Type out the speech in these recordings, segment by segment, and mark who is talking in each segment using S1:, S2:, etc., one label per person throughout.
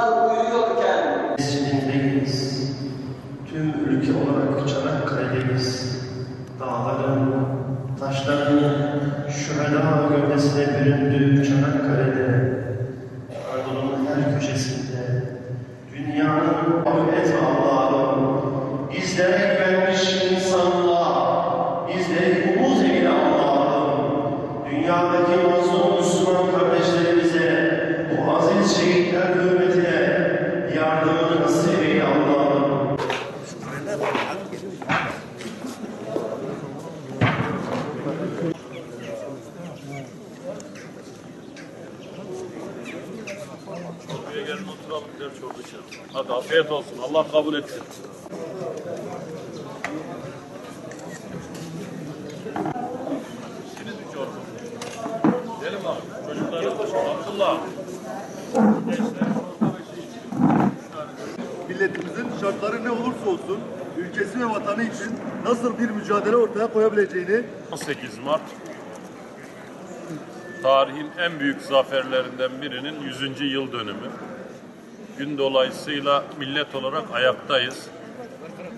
S1: insanlar uyuyorken
S2: Mescidindeyiz. Tüm ülke olarak Çanakkale'deyiz. Dağların, taşların, şüheda gövdesine büründüğü Çanakkale'de,
S3: birer çorba içelim. Hadi afiyet olsun. Allah kabul etsin. Şimdi bir çorba. Gelin abi. Çocuklara Abdullah. Gençler
S4: milletimizin şartları ne olursa olsun ülkesi ve vatanı için nasıl bir mücadele ortaya koyabileceğini
S3: 18 Mart tarihin en büyük zaferlerinden birinin 100. yıl dönümü. Gün dolayısıyla millet olarak ayaktayız.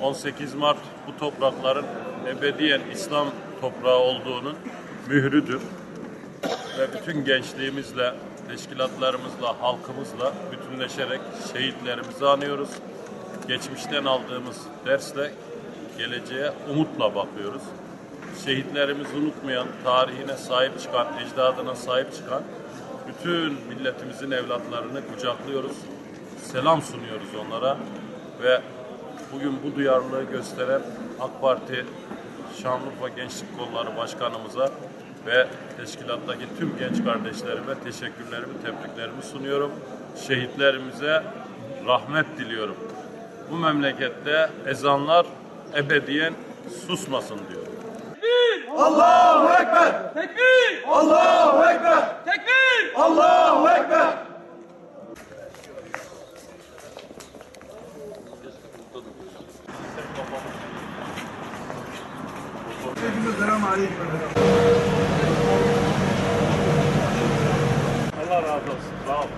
S3: 18 Mart bu toprakların ebediyen İslam toprağı olduğunun mührüdür. Ve bütün gençliğimizle, teşkilatlarımızla, halkımızla bütünleşerek şehitlerimizi anıyoruz. Geçmişten aldığımız dersle geleceğe umutla bakıyoruz. Şehitlerimizi unutmayan, tarihine sahip çıkan, ecdadına sahip çıkan bütün milletimizin evlatlarını kucaklıyoruz. Selam sunuyoruz onlara ve bugün bu duyarlılığı gösteren AK Parti Şanlıurfa Gençlik Kolları Başkanımıza ve teşkilattaki tüm genç kardeşlerime teşekkürlerimi, tebriklerimi sunuyorum. Şehitlerimize rahmet diliyorum. Bu memlekette ezanlar ebediyen susmasın diyorum.
S4: Allahu Ekber!
S5: Tekbir!
S4: Allahu Ekber!
S5: Tekbir!
S4: Allahu Ekber!
S3: Allah razı olsun. Sağ olun.